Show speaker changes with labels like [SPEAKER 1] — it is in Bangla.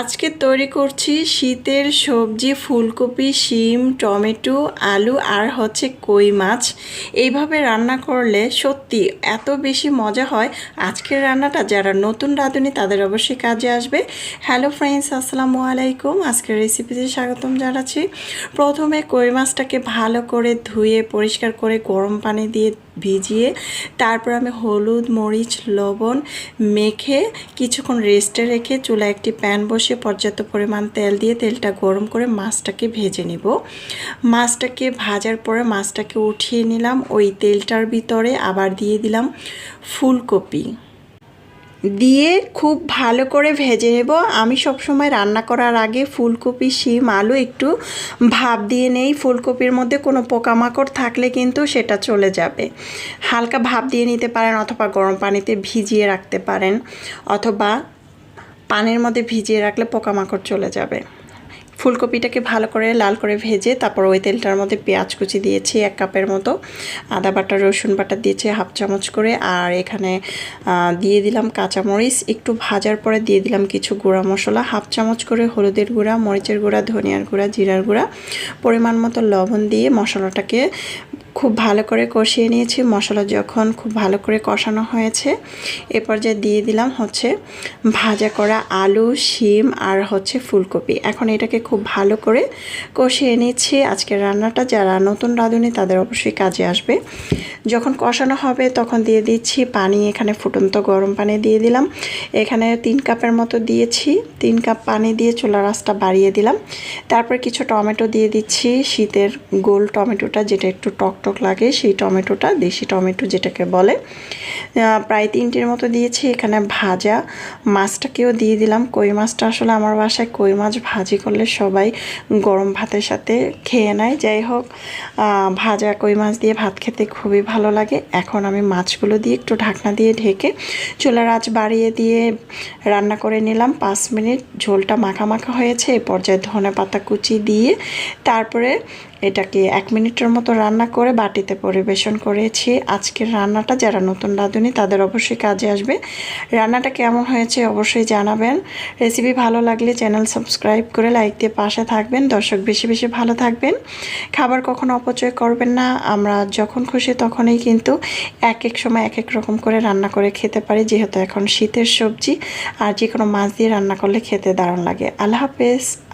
[SPEAKER 1] আজকে তৈরি করছি শীতের সবজি, ফুলকপি, শিম, টমেটো, আলু আর হচ্ছে কই মাছ। এইভাবে রান্না করলে সত্যি এত বেশি মজা হয়। আজকের রান্নাটা যারা নতুন রাঁধুনি, তাদের অবশ্যই কাজে আসবে। হ্যালো ফ্রেন্ডস আসসালামু আলাইকুম। আজকের রেসিপিতে স্বাগতম জানাচ্ছি। প্রথমে কই মাছটাকে ভালো করে ধুয়ে, পরিষ্কার করে গরম পানি দিয়ে ভিজিয়ে, তারপর আমি হলুদ, মরিচ, লবণ মেখে কিছুক্ষণ রেস্টে রেখে চুলা একটি প্যান বসিয়ে পর্যাপ্ত পরিমাণ তেল দিয়ে তেলটা গরম করে মাছটাকে ভেজে নিব। মাছটাকে ভাজার পরে মাছটাকে উঠিয়ে নিলাম, ওই তেলটার ভিতরে আবার দিয়ে দিলাম ফুলকপি। দিয়ে খুব ভালো করে ভেজে নেব। আমি সবসময় রান্না করার আগে ফুলকপি, শিম, আলু একটু ভাপ দিয়ে নেই। ফুলকপির মধ্যে কোনো পোকামাকড় থাকলে কিন্তু সেটা চলে যাবে। হালকা ভাপ দিয়ে নিতে পারেন অথবা গরম পানিতে ভিজিয়ে রাখতে পারেন। অথবা পানির মধ্যে ভিজিয়ে রাখলে পোকামাকড় চলে যাবে। ফুলকপিটাকে ভালো করে লাল করে ভেজে তারপর ওই তেলটার মধ্যে পেঁয়াজ কুচি দিয়েছি এক কাপের মতো, আদা বাটা, রসুন বাটা দিয়েছি হাফ চামচ করে, আর এখানে দিয়ে দিলাম কাঁচামরিচ। একটু ভাজার পরে দিয়ে দিলাম কিছু গুঁড়া মশলা, হাফ চামচ করে হলুদের গুঁড়া, মরিচের গুঁড়া, ধনিয়ার গুঁড়া, জিরার গুঁড়া, পরিমাণ মতো লবণ দিয়ে মশলাটাকে খুব ভালো করে কষিয়ে নিয়েছি। মশলা যখন খুব ভালো করে কষানো হয়েছে, এ পর্যায়ে দিয়ে দিলাম হচ্ছে ভাজা করা আলু, শিম আর হচ্ছে ফুলকপি। এখন এটাকে খুব ভালো করে কষিয়ে নিচ্ছি। আজকের রান্নাটা যারা নতুন রাঁধুনি, তাদের অবশ্যই কাজে আসবে। যখন কষানো হবে, তখন দিয়ে দিচ্ছি পানি। এখানে ফুটন্ত গরম পানি দিয়ে দিলাম। এখানে তিন কাপের মতো দিয়েছি। তিন কাপ পানি দিয়ে চুলা রাসটা বাড়িয়ে দিলাম। তারপর কিছু টমেটো দিয়ে দিচ্ছি। শীতের গোল টমেটোটা, যেটা একটু টক টক লাগে সেই টমেটোটা দেশি টমেটো যেটাকে বলে প্রায় তিনটির মতো দিয়েছি, এখানে ভাজা। মাছটাকেও দিয়ে দিলাম। কই মাছটা আসলে আমার বাসায় কই মাছ ভাজি করলে সবাই গরম ভাতের সাথে খেয়ে নেয়। যাই হোক ভাজা কই মাছ দিয়ে ভাত খেতে খুবই ভালো লাগে। এখন আমি মাছগুলো দিয়ে একটু ঢাকনা দিয়ে ঢেকে চুলার আঁচ বাড়িয়ে দিয়ে রান্না করে নিলাম। পাঁচ মিনিট ঝোলটা মাখা মাখা হয়েছে, এ পর্যায়ে ধনে পাতা কুচি দিয়ে তারপরে এটাকে এক মিনিটের মতো রান্না করে বাটিতে পরিবেশন করেছি। আজকের রান্নাটা যারা নতুন রাঁধুনি তাদের অবশ্যই কাজে আসবে। রান্নাটা কেমন হয়েছে অবশ্যই জানাবেন। রেসিপি ভালো লাগলে চ্যানেল সাবস্ক্রাইব করে লাইক দিয়ে পাশে থাকবেন। দর্শক বেশি বেশি ভালো থাকবেন। খাবার কখনো অপচয় করবেন না। আমরা যখন খুশি তখনই কিন্তু এক এক সময় এক এক রকম করে রান্না করে খেতে পারি, যেহেতু এখন শীতের সবজি আর যে কোনো মাছ দিয়ে রান্না করলে খেতে দারুণ লাগে। আল্লাহ হাফেজ।